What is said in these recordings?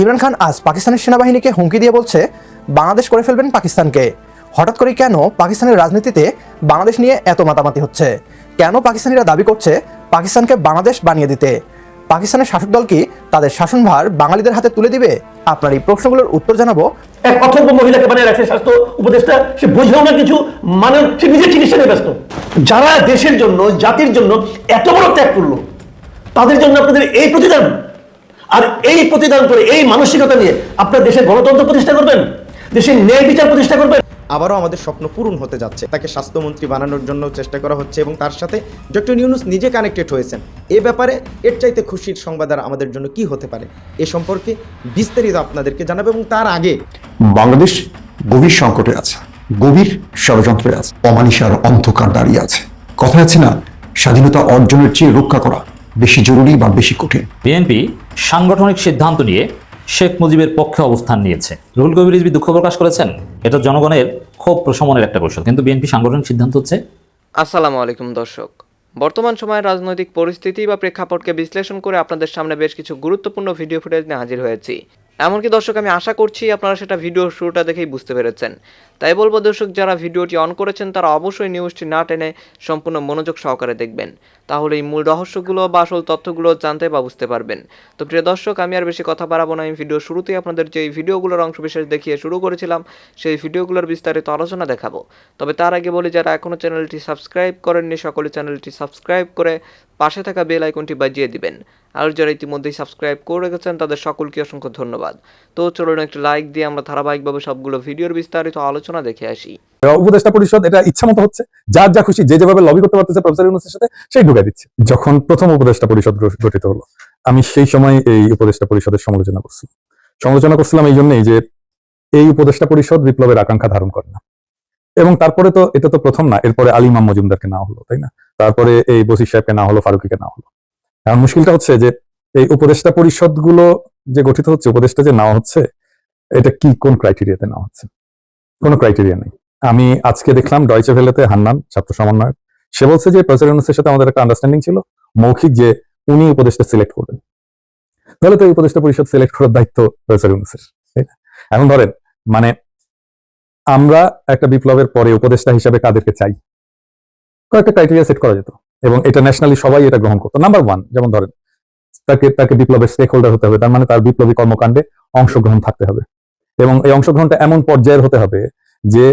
ইমরান খান আজ পাকিস্তানের সেনাবাহিনীকে হুমকি দিয়ে বলছে, বাংলাদেশ করে ফেলবেন পাকিস্তানকে। হঠাৎ করে কেন পাকিস্তানের রাজনীতিতে বাংলাদেশ নিয়ে এত মাতামাতি হচ্ছে? কেন পাকিস্তানিরা দাবি করছে পাকিস্তানকে বাংলাদেশ বানিয়ে দিতে? পাকিস্তানের শাসক দল কি তাদের শাসনভার বাঙালিদের হাতে তুলে দিবে? আপনার এই প্রশ্নগুলোর উত্তর জানাব। এক অথর্ব মহিলাকে বানিয়ে রাখছে স্বাস্থ্য উপদেষ্টা, সে বুঝেও না কিছু মানে সে নিজের চিকিৎসা ব্যস্ত। যারা দেশের জন্য, জাতির জন্য এত বড় ত্যাগ করল, তাদের জন্য আপনাদের এই প্রতিদান আর এই প্রতিদান করে এই মানসিকতা নিয়ে আপনার দেশের গণতন্ত্র প্রতিষ্ঠা করবেন? দেশের ন্যায় বিচার প্রতিষ্ঠা করবেন? আবারও আমাদের স্বপ্ন পূরণ হতে যাচ্ছে। তাকে স্বাস্থ্যমন্ত্রী বানানোর জন্য চেষ্টা করা হচ্ছে এবং তার সাথে ডক্টর ইউনুস নিজে কানেক্টেড হয়েছেন। এ ব্যাপারে এর চাইতে খুশির সংবাদ আর আমাদের জন্য কি হতে পারে এ সম্পর্কে বিস্তারিত আপনাদেরকে জানাবে এবং তার আগে বাংলাদেশ গভীর সংকটে আছে গভীর ষড়যন্ত্রে আছে অমানিসার অন্ধকার দাঁড়িয়ে আছে। কথা আছে না স্বাধীনতা অর্জনের চেয়ে রক্ষা করা বেশি জরুরি বা বেশি কঠিন। বিএনপি সাংগঠনিক সিদ্ধান্ত নিয়ে শেখ মুজিবের পক্ষে অবস্থান নিয়েছে। রুহুল কবির রিজভী দুঃখ প্রকাশ করেছেন? এটা জনগণের ক্ষোভ প্রশমনের একটা কৌশল। কিন্তু বিএনপি সাংগঠনিক সিদ্ধান্ত হচ্ছে? আসসালামু আলাইকুম দর্শক। বর্তমান সময়ের রাজনৈতিক পরিস্থিতি বা প্রেক্ষাপটকে বিশ্লেষণ করে আপনাদের সামনে বেশ কিছু গুরুত্বপূর্ণ ভিডিও ফুটেজ নিয়ে হাজির হয়েছি। এমনকি দর্শক আমি আশা করছি আপনারা সেটা ভিডিও শুরুটা দেখেই বুঝতে পেরেছেন। তাই বলব দর্শক যারা ভিডিওটি অন করেছেন তারা অবশ্যই নিউজটি না টেনে সম্পূর্ণ মনোযোগ সহকারে দেখবেন। তাহলে এই মূল রহস্যগুলো বা আসল তথ্যগুলো জানতে বা বুঝতে পারবেন। তো প্রিয় দর্শক, আমি আর বেশি কথা বাড়াবো না। আমি ভিডিও শুরুতেই আপনাদের যে ভিডিওগুলোর অংশ বিশেষ দেখিয়ে শুরু করেছিলাম, সেই ভিডিওগুলোর বিস্তারিত আলোচনা দেখাবো। তবে তার আগে বলি, যারা এখনও চ্যানেলটি সাবস্ক্রাইব করেননি, সকলে চ্যানেলটি সাবস্ক্রাইব করে পাশে থাকা বেল আইকনটি বাজিয়ে দিবেন। আর যারা ইতিমধ্যেই সাবস্ক্রাইব করে রেখেছেন, তাদের সকলকে অসংখ্য ধন্যবাদ। তো চলুন একটি লাইক দিয়ে আমরা ধারাবাহিকভাবে সবগুলো ভিডিওর বিস্তারিত আলোচনা দেখে আসি। উপদেষ্টা পরিষদ এটা ইচ্ছা মতো হচ্ছে, যার যা খুশি, যে যেভাবে লবি করতে পারতেছে প্রফেসর ইউনুসের সাথে, সেই ঢুকে দিচ্ছে। যখন প্রথম উপদেষ্টা পরিষদ গঠিত হলো, আমি সেই সময় এই উপদেষ্টা পরিষদের সমালোচনা করছি। সমালোচনা করছিলাম এই জন্যই যে এই উপদেষ্টা পরিষদ বিপ্লবের আকাঙ্ক্ষা ধারণ করে না। এবং তারপরে তো, এটা তো প্রথম না, এরপরে আলিমাম মজুমদারকে না হলো, তাই না? তারপরে এই বসির সাহেবকে না হলো, ফারুকিকে না হলো। এখন মুশকিলটা হচ্ছে যে এই উপদেষ্টা পরিষদগুলো যে গঠিত হচ্ছে, উপদেষ্টা যে নেওয়া হচ্ছে, এটা কি কোন ক্রাইটেরিয়াতে নেওয়া হচ্ছে? কোনো ক্রাইটেরিয়া নেই। আমি আজকে দেখলাম ডয়চে ভেলেতে হান্নান, ছাত্র সমন্বয়ক। সে বলছে যে ইউনুসের সাথে আমাদের একটা আন্ডারস্ট্যান্ডিং ছিল, মৌখিক যে উনি উপদেষ্টা সিলেক্ট করবেন। তাহলে তো উপদেষ্টা পরিষদ সিলেক্ট করার দায়িত্ব প্রফেসর ইউনুসের এখন ধরেন মানে আমরা একটা বিপ্লবের পরে উপদেষ্টা হিসাবে কাদেরকে চাই? কয়েকটা ক্রাইটেরিয়া সেট করা যেত, এবং এটা ন্যাশনালি সবাই এটা গ্রহণ করতো। নাম্বার ওয়ান যেমন ধরেন, তাকে তাকে বিপ্লবের স্টেক হোল্ডার হতে হবে, তার মানে তার বিপ্লবী কর্মকাণ্ডে অংশগ্রহণ থাকতে হবে। এবং এই অংশগ্রহণটা এমন পর্যায়ের হতে হবে যে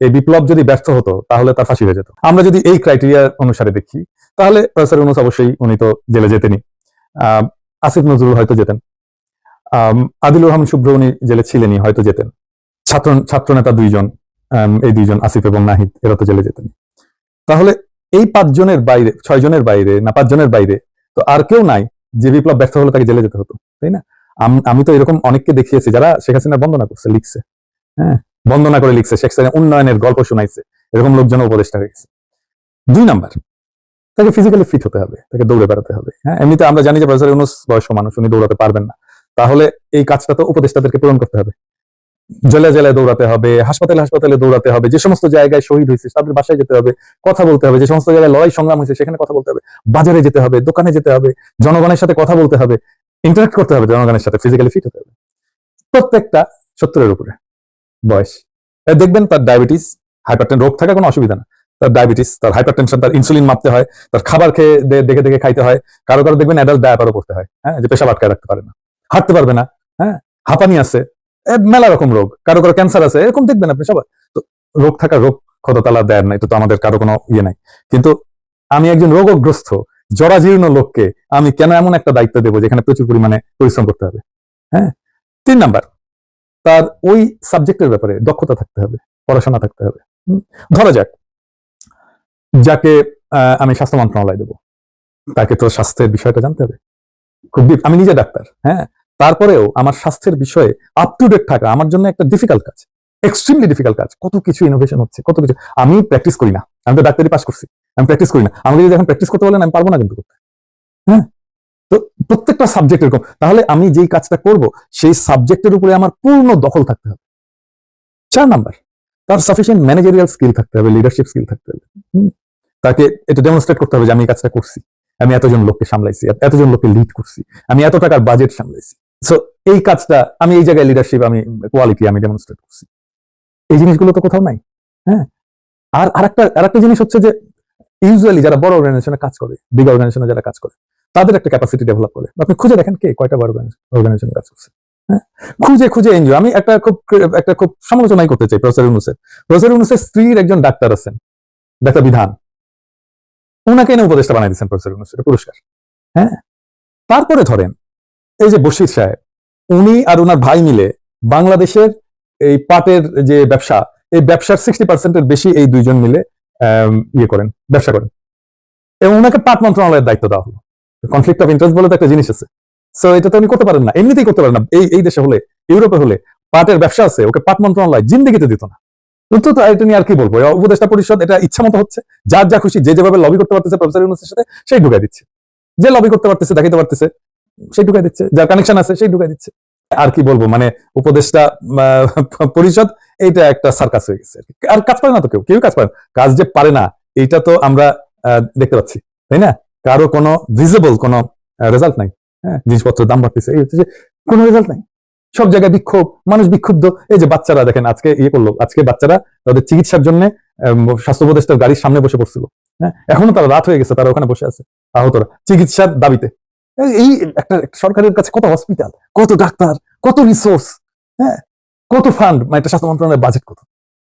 এই বিপ্লব যদি ব্যর্থ হতো, তাহলে তার ফাঁসি হয়ে যেত। আমরা যদি এই ক্রাইটেরিয়া অনুসারে দেখি, তাহলে প্রফেসর ইউনুস অবশ্যই উনি তো জেলে যেতেনি আসিফ নজরুল হয়তো যেতেন। আদিলুর রহমান শুভ্র উনি জেলে ছিলেনই, হয়তো যেতেন। ছাত্র ছাত্র নেতা দুইজন এই দুইজন আসিফ এবং নাহিদ, এরা তো জেলে যেতেন তাহলে এই পাঁচজনের বাইরে ছয় জনের বাইরে না পাঁচজনের বাইরে, তো আর কেউ নাই যে বিপ্লব ব্যর্থ হলে তাকে জেলে যেতে হতো, তাই না? আমি তো এরকম অনেককে দেখিয়েছি যারা শেখ হাসিনা বন্দনা করছে, লিখছে হ্যাঁ? বন্দনা করে লিখছে শেখ হাসিনা উন্নয়নের গল্প শোনাইছে, এরকম লোকজন উপদেষ্টা হয়ে দুই নাম্বার, তাকে ফিজিক্যালি ফিট হতে হবে, তাকে দৌড়ে বেড়াতে হবে। হ্যাঁ এমনিতে আমরা জানি যে প্রফেসর ইউনুস বয়স্ক মানুষ, উনি দৌড়াতে পারবেন না। তাহলে এই কাজটা তো উপদেষ্টাদেরকে পূরণ করতে হবে। জেলায় জেলায় দৌড়াতে হবে, হাসপাতালে হাসপাতালে দৌড়াতে হবে, যে সমস্ত জায়গায় শহীদ হয়েছে, তাদের বাসায় যেতে হবে, কথা বলতে হবে, যে সমস্ত জায়গায় লড়াই সংগ্রাম হয়েছে, সেখানে কথা বলতে হবে, বাজারে যেতে হবে, দোকানে যেতে হবে, জনগণের সাথে কথা বলতে হবে ইন্টারাক্ট করতে হবে জনগণের সাথে ফিজিক্যালি ফিট হতে হবে। প্রত্যেকটা সত্তরের উপরে। বয়স। দেখবেন তার ডায়াবেটিস হাইপারটেন রোগ থাকা কোনো অসুবিধা না। তার ডায়াবেটিস তার হাইপারটেনশন তার ইনসুলিন মাপতে হয়, তার খাবার খেয়ে দেখে দেখে খাইতে হয়। কারও কারও দেখবেন অ্যাডাল্ট ডায়াপারও করতে হয় হ্যাঁ যে পেশাব আটকায় রাখতে পারে না। হাঁটতে পারবে না হ্যাঁ হাঁপানি আছে মেলা রকম রোগ। কারও কারও ক্যান্সার আছে, এরকম দেখবেন আপনি সবাই। তো রোগ থাকা রোগ খততালা দেয় নাই, তো তো আমাদের কারও কোনো ইয়ে নাই। কিন্তু আমি একজন রোগগ্রস্ত, জরাজীর্ণ লোককে আমি কেন এমন একটা দায়িত্ব দেবো যেখানে প্রচুর পরিমাণে পরিশ্রম করতে হবে হ্যাঁ? তিন নাম্বার তার ওই সাবজেক্টের ব্যাপারে দক্ষতা থাকতে হবে, পড়াশোনা থাকতে হবে। ধরা যাক, যাকে আমি স্বাস্থ্য মন্ত্রণালয় দেবো, তাকে তো স্বাস্থ্যের বিষয়টা জানতে হবে। খুব আমি নিজে ডাক্তার হ্যাঁ? তারপরেও আমার স্বাস্থ্যের বিষয়ে আপ টু ডেট থাকা আমার জন্য একটা ডিফিকাল্ট কাজ এক্সট্রিমলি ডিফিকাল্ট কাজ। কত কিছু ইনোভেশন হচ্ছে, কত কিছু, আমি প্র্যাকটিস করি না, আমি তো ডাক্তারি পাস করছি, আমি প্র্যাকটিস করি না। আমাকে যদি এখন প্র্যাকটিস করতে বলেন, আমি পারব না কিন্তু করতে। হ্যাঁ? তো প্রত্যেকটা সাবজেক্ট এরকম। তাহলে আমি যেই কাজটা করব, সেই সাবজেক্টের উপরে আমার পূর্ণ দখল থাকতে হবে। চার নাম্বার, তার সাফিসিয়েন্ট ম্যানেজারিয়াল স্কিল থাকতে হবে লিডারশিপ স্কিল থাকতে হবে। তাকে এটা ডেমনস্ট্রেট করতে হবে যে আমি এই কাজটা করছি। আমি এতজন লোককে সামলাইছি এত- এতজন লোককে লিড করছি। আমি এত টাকার বাজেট সামলাইছি। সো এই কাজটা, আমি এই জায়গায় লিডারশিপ আমি কোয়ালিটি আমি ডেমনস্ট্রেট করছি। এই জিনিসগুলো তো কোথাও নাই। হ্যাঁ। আর আরেকটা আরেকটা জিনিস হচ্ছে যে ইউজুয়ালি যারা বড় অর্গানাইজেশনে কাজ করে বিগ অর্গানাইজেশনে যারা কাজ করে তাদের একটা ক্যাপাসিটি ডেভেলপ করে। আপনি খুঁজে দেখেন কে কয়টা অর্গানাইজেশনে কাজ করছে। হ্যাঁ? খুঁজে খুঁজে এনজিও আমি একটা খুব একটা খুব সমালোচনাই করতে চাই প্রফেসর ইউনুসের। প্রফেসর ইউনুসের স্ত্রীর একজন ডাক্তার আছেন, ডাক্তার বিধান। ওনাকে এনে উপদেষ্টা বানাই দিচ্ছেন প্রফেসর ইউনুসের, পুরস্কার। হ্যাঁ? তারপরে ধরেন, এই যে বশির সাহেব, উনি আর ওনার ভাই মিলে বাংলাদেশের এই পাটের যে ব্যবসা, এই ব্যবসার সিক্সটি পার্সেন্টের বেশি এই দুইজন মিলে ইয়ে করেন, ব্যবসা করেন। এবং ওনাকে পাট মন্ত্রণালয়ের দায়িত্ব দেওয়া হলো। কনফ্লিক্ট অফ ইন্টারেস্ট বলে তো একটা জিনিস আছে। সো এটা তো উনি করতে পারেন না। এমনিতেই করতে পারেন না। এই এই দেশে হলে, ইউরোপে হলে, পাটের ব্যবসা আছে, ওকে পাট মন্ত্রণালয় জিন্দিগিতে দিত না। তো এটা নিয়ে আর কি বলব? উপদেষ্টা পরিষদ, এটা ইচ্ছা মতো হচ্ছে, যার যা খুশি, যে যেভাবে লবি করতে পারতেছে প্রফেসর ইউনুসের সাথে, সেই ঢুকাই দিচ্ছে। যে লবি করতে পারতেছে, দেখাইতে পারতেছে, সেই ঢুকাই দিচ্ছে। যার কানেকশন আছে, সেই ঢুকাই দিচ্ছে। আর কি বলব? মানে উপদেষ্টা পরিষদ, এইটা একটা সার্কাস হয়ে গেছে আর কাজ পারে না তো কেউ কেউ কাজ পারে কাজ যে পারে না, এইটা তো আমরা দেখতে পাচ্ছি। তাই না? কারও কোনো ভিজিবল কোনো রেজাল্ট নাই হ্যাঁ? জিনিসপত্রের দাম বাড়তেছে, এই হচ্ছে যে কোনো রেজাল্ট নাই। সব জায়গায় বিক্ষোভ, মানুষ বিক্ষুব্ধ। এই যে বাচ্চারা দেখেন, আজকে ইয়ে করল, আজকে বাচ্চারা তাদের চিকিৎসার জন্য স্বাস্থ্য উপদেষ্টার গাড়ির সামনে বসে পড়ছিল হ্যাঁ? এখনও তারা রাত হয়ে গেছে, তারা ওখানে বসে আছে আহতরা চিকিৎসার দাবিতে। এই- একটা সরকারের কাছে কত হসপিটাল কত ডাক্তার, কত রিসোর্স হ্যাঁ? কত ফান্ড মানে একটা স্বাস্থ্য মন্ত্রণালয়ের বাজেট কত?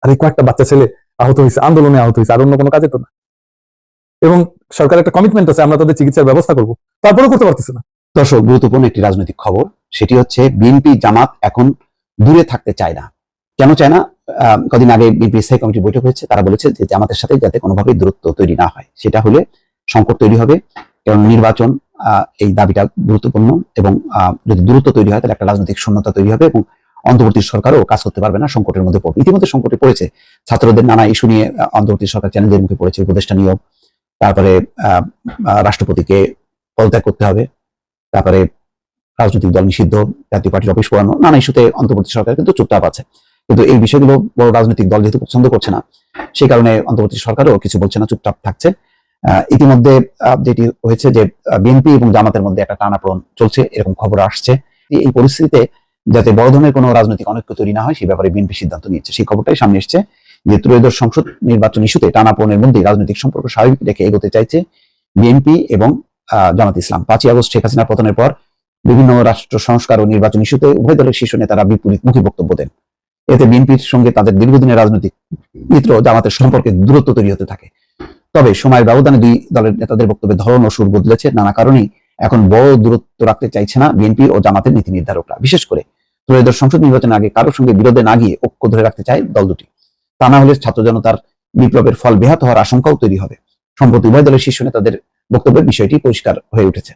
আর, এই কয়েকটা বাচ্চা ছেলে আহত হয়েছে, আন্দোলনে আহত হয়েছে, আর অন্য কোনো কাজে তো না। এবং সরকারের একটা কমিটমেন্ট আছে, আমরা তাদের চিকিৎসার ব্যবস্থা করব। তারপরেও করতে পারতেছে না। দর্শক, গুরুত্বপূর্ণ একটি রাজনৈতিক খবর, সেটি হচ্ছে বিএনপি জামাত এখন দূরে থাকতে চায় না। কেন চায় না? কদিন আগে বিএনপি স্থায়ী কমিটির বৈঠক হয়েছে, তারা বলেছে যে জামাতের সাথে যাতে কোনোভাবেই দূরত্ব তৈরি না হয়। সেটা হলে সংকট তৈরি হবে, কারণ নির্বাচন এই দাবিটা গুরুত্বপূর্ণ এবং যদি দূরত্ব তৈরি হয়, তাহলে একটা রাজনৈতিক শূন্যতা তৈরি হবে এবং অন্তর্বর্তী সরকারও কাজ করতে পারবে না, সংকটের মধ্যে পড়বে। ইতিমধ্যে সংকটে পড়েছে। ছাত্রদের নানা ইস্যু নিয়ে অন্তর্বর্তী সরকার চ্যালেঞ্জের মুখে পড়েছে উপদেষ্টা নিয়োগ। তারপরে রাষ্ট্রপতিকে পদত্যাগ করতে হবে। তারপরে রাজনৈতিক দল নিষিদ্ধ, জাতীয় পার্টির অফিস পোড়ানো, নানা ইস্যুতে অন্তর্বর্তী সরকার কিন্তু চুপচাপ আছে। কিন্তু এই বিষয়গুলো বড় রাজনৈতিক দল যেহেতু পছন্দ করছে না, সেই কারণে অন্তর্বর্তী সরকারও কিছু বলছে না, চুপচাপ থাকছে। ইতিমধ্যে যেটি হয়েছে যে বিএনপি এবং জামাতের মধ্যে একটা টানাপোড়ন চলছে, এরকম খবর আসছে। এই- এই পরিস্থিতিতে যাতে বড় ধরনের কোনো রাজনৈতিক অনৈক্য তৈরি না হয় সেই ব্যাপারে বিএনপি সিদ্ধান্ত নিয়েছে। সেই খবরটাই সামনে এসছে। যে ত্রয়োদশ সংসদ নির্বাচন ইস্যুতে টানাপোড়নের মধ্যে রাজনৈতিক সম্পর্ক স্বাভাবিক রেখে এগোতে চাইছে বিএনপি এবং জামাত ইসলাম। পাঁচই আগস্ট শেখ হাসিনার পতনের পর বিভিন্ন রাষ্ট্র সংস্কার ও নির্বাচন ইস্যুতে উভয় দলের শীর্ষ নেতারা বিপরীতমুখী বক্তব্য দেন। এতে বিএনপির সঙ্গে তাদের দীর্ঘদিনের রাজনৈতিক মিত্র জামাতের সম্পর্কে দূরত্ব তৈরি হতে থাকে। তবে সময়ের ব্যবধানে দুই দলের নেতাদের বক্তব্যের ধরন ও সুর বদলেছে। নানা কারণেই এখন বড় দূরত্ব রাখতে চাইছে না বিএনপি ও জামাতের নীতি নির্ধারকরা। বিশেষ করে ত্রয়োদশ সংসদ নির্বাচনের আগে কারোর সঙ্গে বিরোধে না গিয়ে ঐক্য ধরে রাখতে চায় দল দুটি। তা না হলে ছাত্র জনতার বিপ্লবের ফল ব্যাহত হওয়ার আশঙ্কাও তৈরি হবে। সম্প্রতি উভয় দলের শীর্ষ নেতাদের বক্তব্যের বিষয়টি পরিষ্কার হয়ে উঠেছে।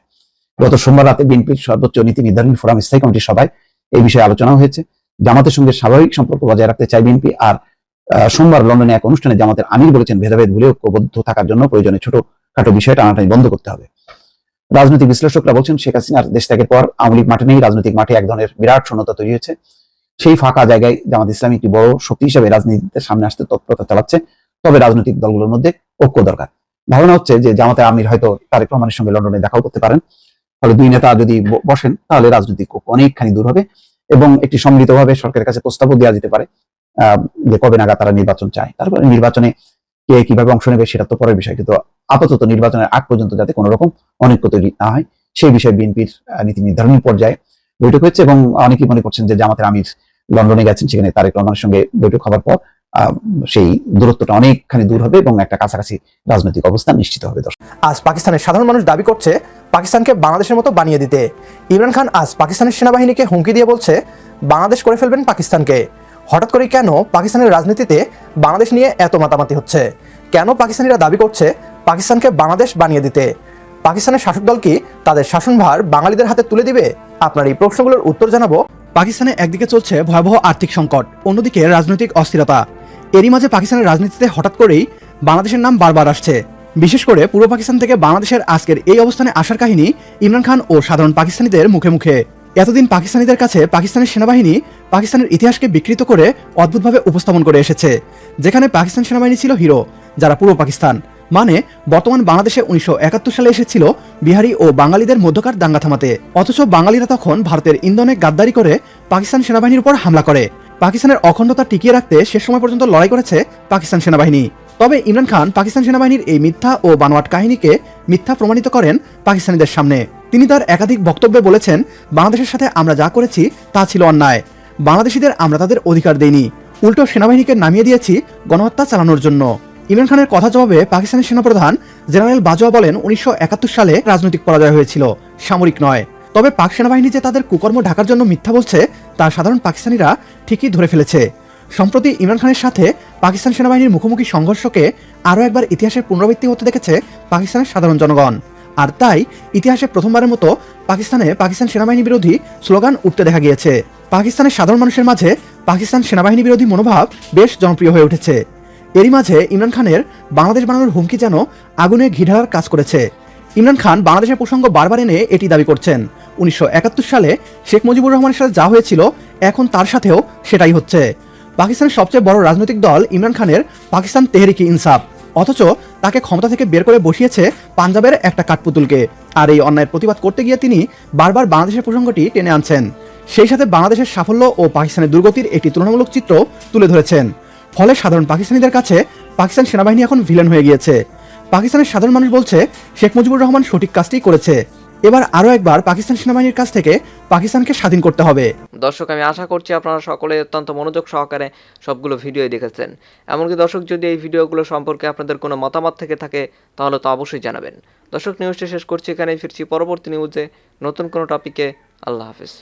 গত সোমবার রাতে বিএনপির সর্বোচ্চ নীতি নির্ধারণী ফোরাম স্থায়ী কমিটির সভায় এই বিষয়ে আলোচনা হয়েছে। জামাতের সঙ্গে স্বাভাবিক সম্পর্ক বজায় রাখতে চায় বিএনপি আর সোমবার লন্ডনে এক অনুষ্ঠানে জামাতের আমির বলেছেন, ভেদাভেদ ভুলে ঐক্যবদ্ধ থাকার জন্য প্রয়োজনে ছোটখাটো বিষয় টানাটানি বন্ধ করতে হবে। রাজনৈতিক বিশ্লেষকরা বলছেন, শেখ হাসিনার দেশ ত্যাগের পর আওয়ামী লীগ মাঠে নেই। রাজনৈতিক মাঠে এক ধরনের বিরাট শূন্যতা তৈরি হয়েছে। সেই ফাঁকা জায়গায় জামাত ইসলামী একটি বড় শক্তি হিসেবে রাজনীতিতে সামনে আসতে তৎপরতা চালাচ্ছে। তবে রাজনৈতিক দলগুলোর মধ্যে ঐক্য দরকার। ধারণা হচ্ছে যে জামাতের আমির হয়তো তারেক রহমানের সঙ্গে লন্ডনে দেখাও করতে পারেন। ফলে দুই নেতা যদি বসেন, তাহলে রাজনৈতিক ঐক্য অনেকখানি দূর হবে এবং একটি সম্মিলিতভাবে সরকারের কাছে প্রস্তাবও দেওয়া যেতে পারে যে কবে নাগাদ তারা নির্বাচন চায়। তারপরে নির্বাচনে কে কীভাবে অংশ নেবে সেটা তো পরের বিষয়, কিন্তু আপাতত নির্বাচনের আগ পর্যন্ত যাতে কোনো রকম অনৈক্য তৈরি না হয়, সেই বিষয়ে বিএনপির নীতি নির্ধারণী পর্যায়ে বৈঠক হয়েছে এবং অনেকেই মনে করছেন যে জামাতের আমির লন্ডনে গেছেন, সেখানে তারেক রহমানের সঙ্গে বৈঠক হওয়ার পর সেই দূরত্বটা অনেকখানি দূর হবে এবং একটা কাছাকাছি রাজনৈতিক অবস্থান নিশ্চিত হবে দর্শক। আজ পাকিস্তানের সাধারণ মানুষ দাবি করছে পাকিস্তানকে বাংলাদেশের মতো বানিয়ে দিতে। ইমরান খান আজ পাকিস্তানের সেনাবাহিনীকে হুমকি দিয়ে বলছে, বাংলাদেশ করে ফেলবেন পাকিস্তানকে। হঠাৎ করে কেন পাকিস্তানের রাজনীতিতে বাংলাদেশ নিয়ে এত মাতামাতি হচ্ছে? কেন পাকিস্তানিরা দাবি করছে পাকিস্তানকে বাংলাদেশ বানিয়ে দিতে? পাকিস্তানের শাসক দল কি তাদের শাসনভার বাঙালিদের হাতে তুলে দিবে? আপনার এই প্রশ্নগুলোর উত্তর জানাব। পাকিস্তানে একদিকে চলছে ভয়াবহ আর্থিক সংকট, অন্যদিকে রাজনৈতিক অস্থিরতা। এরই মাঝে পাকিস্তানের রাজনীতিতে হঠাৎ করেই বাংলাদেশের নাম বারবার আসছে। বিশেষ করে পূর্ব পাকিস্তান থেকে বাংলাদেশের আজকের এই অবস্থানে আসার কাহিনী ইমরান খান ও সাধারণ পাকিস্তানিদের মুখে মুখে। এতদিন পাকিস্তানিদের কাছে পাকিস্তানের সেনাবাহিনী পাকিস্তানের ইতিহাসকে বিকৃত করে অদ্ভুতভাবে উপস্থাপন করে এসেছে, যেখানে পাকিস্তান সেনাবাহিনী ছিল হিরো, যারা পূর্ব পাকিস্তান। মানে বর্তমান বাংলাদেশে উনিশশো একাত্তর সালে এসেছিল বিহারি ও বাঙালিদের মধ্যকার দাঙ্গা থামাতে অথচ বাঙালিরা তখন ভারতের ইন্ধনে গাদ্দারি করে পাকিস্তান সেনাবাহিনীর উপর হামলা করে। পাকিস্তানের অখণ্ডতা টিকিয়ে রাখতে শেষ সময় পর্যন্ত লড়াই করেছে পাকিস্তান সেনাবাহিনী। তবে ইমরান খান পাকিস্তান সেনাবাহিনীর এই মিথ্যা ও বানোয়াট কাহিনীকে মিথ্যা প্রমাণিত করেন পাকিস্তানিদের সামনে। তিনি তার একাধিক বক্তব্যে বলেছেন, বাংলাদেশের সাথে আমরা যা করেছি, তা ছিল অন্যায়। বাংলাদেশিদের আমরা তাদের অধিকার দেইনি। উল্টো সেনাবাহিনীকে নামিয়ে দিয়েছি গণহত্যা চালানোর জন্য। ইমরান খানের কথা জবাবে পাকিস্তানের সেনাপ্রধান জেনারেল বাজওয়া বলেন, উনিশশো একাত্তর সালে রাজনৈতিক পরাজয় হয়েছিল, সামরিক নয়। তবে পাক সেনাবাহিনী যে তাদের কুকর্ম ঢাকার জন্য মিথ্যা বলছে, তা সাধারণ পাকিস্তানিরা ঠিকই ধরে ফেলেছে। সম্প্রতি ইমরান খানের সাথে পাকিস্তান সেনাবাহিনীর মুখোমুখি সংঘর্ষকে আরও একবার ইতিহাসের পুনরাবৃত্তি হতে দেখেছে পাকিস্তানের সাধারণ জনগণ। আর তাই, ইতিহাসে প্রথমবারের মতো পাকিস্তানে পাকিস্তান সেনাবাহিনী বিরোধী স্লোগান উঠতে দেখা গিয়েছে। পাকিস্তানের সাধারণ মানুষের মাঝে পাকিস্তান সেনাবাহিনী বিরোধী মনোভাব বেশ জনপ্রিয় হয়ে উঠেছে। এরই মাঝে ইমরান খানের বাংলাদেশ বানানোর হুমকি যেন আগুনে ঘি ঢালার কাজ করেছে। ইমরান খান বাংলাদেশের প্রসঙ্গ বারবার এনে এটি দাবি করছেন। উনিশশো একাত্তর সালে শেখ মুজিবুর রহমানের সাথে যা হয়েছিল, এখন তার সাথেও সেটাই হচ্ছে। পাকিস্তানের সবচেয়ে বড় রাজনৈতিক দল ইমরান খানের পাকিস্তান তেহরিকি ইনসাফ। অথচ তাকে ক্ষমতা থেকে বের করে বসিয়েছে পাঞ্জাবের একটা কাঠপুতুলকে। আর এই অন্যায়ের প্রতিবাদ করতে গিয়ে তিনি বারবার বাংলাদেশের প্রসঙ্গটি টেনে আনছেন। সেই সাথে বাংলাদেশের সাফল্য ও পাকিস্তানের দুর্গতির একটি তুলনামূলক চিত্র তুলে ধরেছেন। ফলে সাধারণ পাকিস্তানিদের কাছে পাকিস্তান সেনাবাহিনী এখন ভিলেন হয়ে গিয়েছে। পাকিস্তানের সাধারণ মানুষ বলছে, শেখ মুজিবুর রহমান সঠিক কাজটি করেছে। এবার আরও একবার পাকিস্তান সেনাবাহিনীর কাছ থেকে পাকিস্তানকে স্বাধীন করতে হবে। দর্শক, আমি আশা করছি আপনারা সকলে অত্যন্ত মনোযোগ সহকারে সবগুলো ভিডিও দেখেছেন। এমনকি দর্শক, যদি এই ভিডিওগুলো সম্পর্কে আপনাদের কোনো মতামত থেকে থাকে, তাহলে তো অবশ্যই জানাবেন। দর্শক, নিউজটি শেষ করছি এখানেই, ফিরছি পরবর্তী নিউজে। নতুন কোনো টপিকে, আল্লাহ হাফিজ।